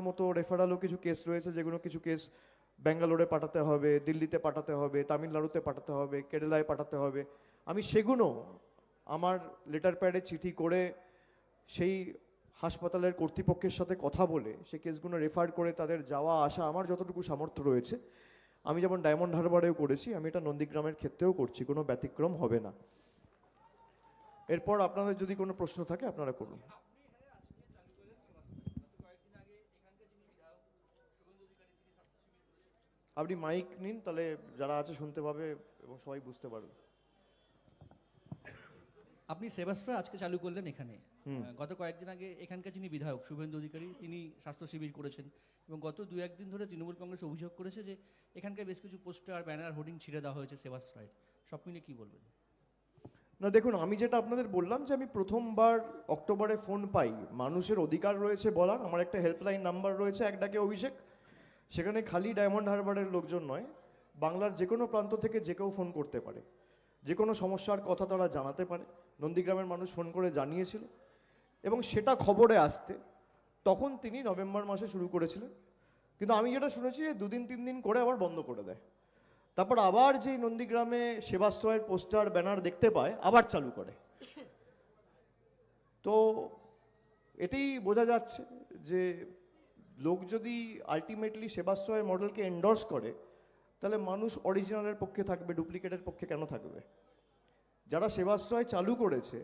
পাঠানোর মতো রেফারালও কিছু কেস রয়েছে, যেগুলো কিছু কেস ব্যাঙ্গালোরে পাঠাতে হবে, দিল্লিতে পাঠাতে হবে, তামিলনাড়ুতে পাঠাতে হবে, কেরালায় পাঠাতে হবে। আমি সেগুলো আমার লেটার প্যাডে চিঠি করে সেই হাসপাতালের কর্তৃপক্ষের সাথে কথা বলে, সেই কেসগুলো রেফার করে তাদের যাওয়া, আসা আমার যতটুকু সামর্থ্য রয়েছে। আমি যেমন ডায়মন্ড হারবারেও করেছি, আমি এটা নন্দীগ্রামের ক্ষেত্রেও করছি, কোনো ব্যতিক্রম হবে না। এরপর আপনাদের যদি কোনো প্রশ্ন থাকে, আপনারা করুন। আপনি মাইক নিন তাহলে যারা আছে শুনতে পাবে এবং সবাই বুঝতে পারবে। আপনি সেবাশ্রয় আজকে চালু করলেন এখানে। গত কয়েকদিন আগে এখানকার যিনি বিধায়ক শুভেন্দু অধিকারী তিনি স্বাস্থ্য শিবির করেছেন এবং গত দু একদিন ধরে তৃণমূল কংগ্রেস অভিযোগ করেছে যে এখানকার বেশ কিছু পোস্টার ব্যানার হোর্ডিং ছিঁড়ে দেওয়া হয়েছে সেবাশ্রয়ের। সব মিলে কি বলবেন? না দেখুন আমি যেটা আপনাদের বললাম যে আমি প্রথমবার অক্টোবরে ফোন পাই। মানুষের অধিকার রয়েছে বলার আমার একটা হেল্পলাইন নাম্বার রয়েছে এক ডাকে অভিষেক। সেখানে খালি ডায়মন্ড হারবারের লোকজন নয়, বাংলার যে কোনো প্রান্ত থেকে যে কেউ ফোন করতে পারে। যে কোনো সমস্যার কথা তারা জানাতে পারে। নন্দীগ্রামের মানুষ ফোন করে জানিয়েছিল। এবং সেটা খবরে আসতে তখন তিনি নভেম্বর মাসে শুরু করেছিলেন। কিন্তু আমি যেটা শুনেছি যে দুদিন, তিন দিন করে আবার বন্ধ করে দেয়। তারপর আবার যেই নন্দীগ্রামে সেবাশ্রয়ের পোস্টার, ব্যানার দেখতে পায়, আবার চালু করে। তো এটাই বোঝা যাচ্ছে যে লোক যদি আলটিমেটলি সেবাশ্রয়ের মডেলকে এন্ডোর্স করে, তাহলে মানুষ অরিজিনালের পক্ষে থাকবে ডুপ্লিকেটের পক্ষে কেন থাকবে? যারা সেবাশ্রয় চালু করেছে,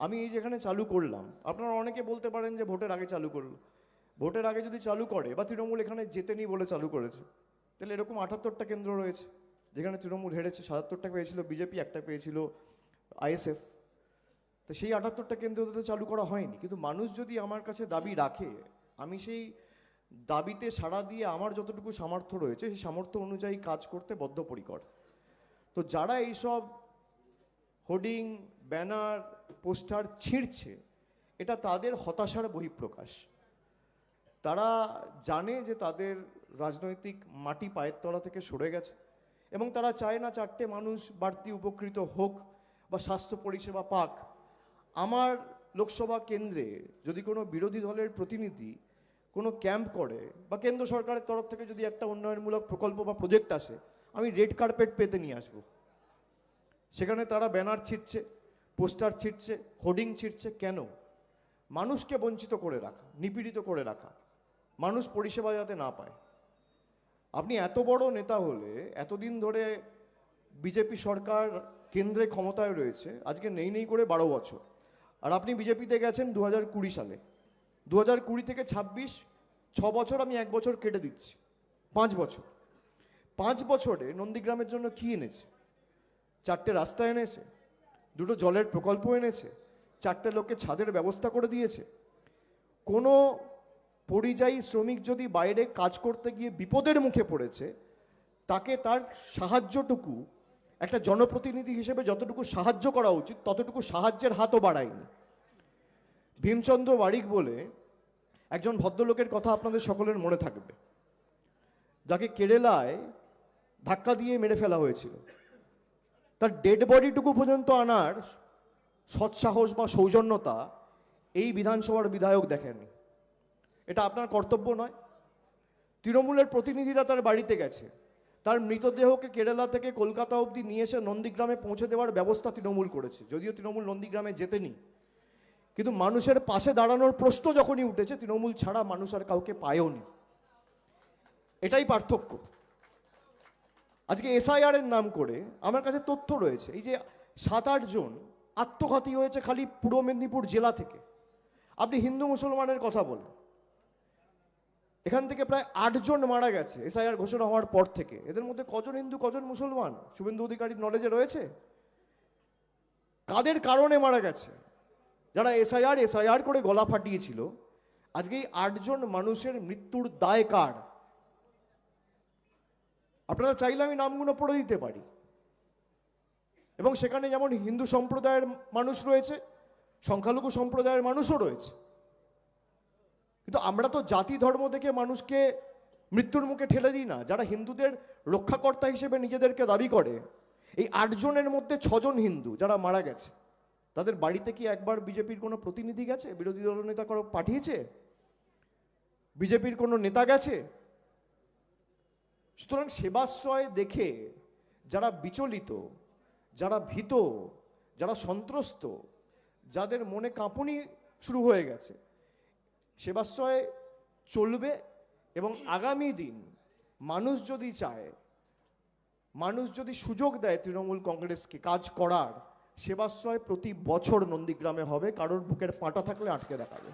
আমি এই যেখানে চালু করলাম, আপনারা অনেকে বলতে পারেন যে ভোটের আগে চালু করল, ভোটের আগে যদি চালু করে, বা তৃণমূল এখানে জেতেনি বলে চালু করেছে, তাহলে এরকম আটাত্তরটা কেন্দ্র রয়েছে, যেখানে তৃণমূল হেরেছে, সাতাত্তরটা পেয়েছিল বিজেপি, একটা পেয়েছিল আইএসএফ, তো সেই আটাত্তরটা কেন্দ্র তো চালু করা হয়নি, কিন্তু মানুষ যদি আমার কাছে দাবি রাখে, আমি সেই দাবিতে সাড়া দিয়ে আমার যতটুকু সামর্থ্য রয়েছে, সেই সামর্থ্য অনুযায়ী কাজ করতে বদ্ধপরিকর। তো যারা এইসব হোর্ডিং, ব্যানার, পোস্টার ছিঁড়ছে, এটা তাদের হতাশার বহিঃপ্রকাশ। তারা জানে যে তাদের রাজনৈতিক মাটি পায়ের তলা থেকে সরে গেছে এবং তারা চায় না চারটে মানুষ বাড়তি উপকৃত হোক বা স্বাস্থ্য পরিষেবা পাক। আমার লোকসভা কেন্দ্রে যদি কোনো বিরোধী দলের প্রতিনিধি কোনো ক্যাম্প করে বা কেন্দ্র সরকারের তরফ থেকে যদি একটা উন্নয়নমূলক প্রকল্প বা প্রজেক্ট আসে, আমি রেড কার্পেট পেতে নিয়ে আসব। সেখানে তারা ব্যানার ছিটছে, পোস্টার ছিটছে, হোর্ডিং ছিটছে। কেন? মানুষকে বঞ্চিত করে রাখা, নিপীড়িত করে রাখা। মানুষ পরিষেবা যাতে না পায়। আপনি এত বড় নেতা হলে, এতদিন ধরে বিজেপি সরকার কেন্দ্রে ক্ষমতায় রয়েছে, আজকে নেই নেই করে বারো বছর। আর আপনি বিজেপিতে গেছেন দু হাজার কুড়ি সালে। দু হাজার কুড়ি থেকে ছাব্বিশ, ছ বছর আমি এক বছর কেটে দিচ্ছি। পাঁচ বছর। পাঁচ বছরে নন্দীগ্রামের জন্য কি এনেছে? চারটে রাস্তা এনেছে, দুটো জলের প্রকল্প এনেছে, চারটে লোককে ছাদের ব্যবস্থা করে দিয়েছে। কোনো পরিযায়ী শ্রমিক যদি বাইরে কাজ করতে গিয়ে বিপদের মুখে পড়েছে, তাকে তার সাহায্যটুকু, একটা জনপ্রতিনিধি হিসেবে যতটুকু সাহায্য করা উচিত, ততটুকু সাহায্যের হাতও বাড়ায়নি। ভীমচন্দ্র বারিক বলে একজন ভদ্রলোকের কথা আপনাদের সকলের মনে থাকবে, যাকে কেরালায় ধাক্কা দিয়ে মেরে ফেলা হয়েছিল। তার ডেড বডিটুকু পর্যন্ত আনার সৎসাহস বা সৌজন্যতা এই বিধানসভার বিধায়ক দেখেনি এটা আপনার কর্তব্য নয়। তৃণমূলের প্রতিনিধিরা তার বাড়িতে গেছে। তার মৃতদেহকে কেরালা থেকে কলকাতা অবধি নিয়ে এসে নন্দীগ্রামে পৌঁছে দেওয়ার ব্যবস্থা তৃণমূল করেছে। যদিও তৃণমূল নন্দীগ্রামে যেতেনি কিন্তু মানুষের পাশে দাঁড়ানোর প্রশ্ন যখনই উঠেছে, তৃণমূল ছাড়া মানুষ আর কাউকে পায়ওনি এটাই পার্থক্য। আজকে এসআইআর এর নাম করে আমার কাছে তথ্য রয়েছে, এই যে সাত আট জন আত্মঘাতী হয়েছে খালি পূর্ব মেদিনীপুর জেলা থেকে। আপনি হিন্দু মুসলমানের কথা বলেন। এখান থেকে প্রায় আটজন মারা গেছে এসআইআর ঘোষণা হওয়ার পর থেকে। এদের মধ্যে কজন হিন্দু, কজন মুসলমান? শুভেন্দু অধিকারীর নলেজে রয়েছে? কাদের কারণে মারা গেছে? যারা এসআইআর এসআইআর করে গলা ফাটিয়েছিল, আজকে এই আটজন মানুষের মৃত্যুর দায় কার? আপনারা চাইলে আমি নামগুলো পড়ে দিতে পারি। এবং সেখানে যেমন হিন্দু সম্প্রদায়ের মানুষ রয়েছে, সংখ্যালঘু সম্প্রদায়ের মানুষও রয়েছে। কিন্তু আমরা তো জাতি ধর্ম থেকে মানুষকে মৃত্যুর মুখে ঠেলে দিই না। যারা হিন্দুদের রক্ষাকর্তা হিসেবে নিজেদেরকে দাবি করে, এই আটজনের মধ্যে ছজন হিন্দু যারা মারা গেছে। তাদের বাড়িতে কি একবার বিজেপির কোনো প্রতিনিধি গেছে? বিরোধী দলনেতা কারও পাঠিয়েছে? বিজেপির কোনো নেতা গেছে? সুতরাং সেবাশ্রয় দেখে যারা বিচলিত, যারা ভীত, যারা সন্ত্রস্ত, যাদের মনে কাঁপুনি শুরু হয়ে গেছে, সেবাশ্রয় চলবে এবং আগামী দিন মানুষ যদি চায়, মানুষ যদি সুযোগ দেয় তৃণমূল কংগ্রেসকে কাজ করার সেবাশ্রয় প্রতি বছর নন্দীগ্রামে হবে কারোর বুকের পাটা থাকলে আটকে দেখাবে।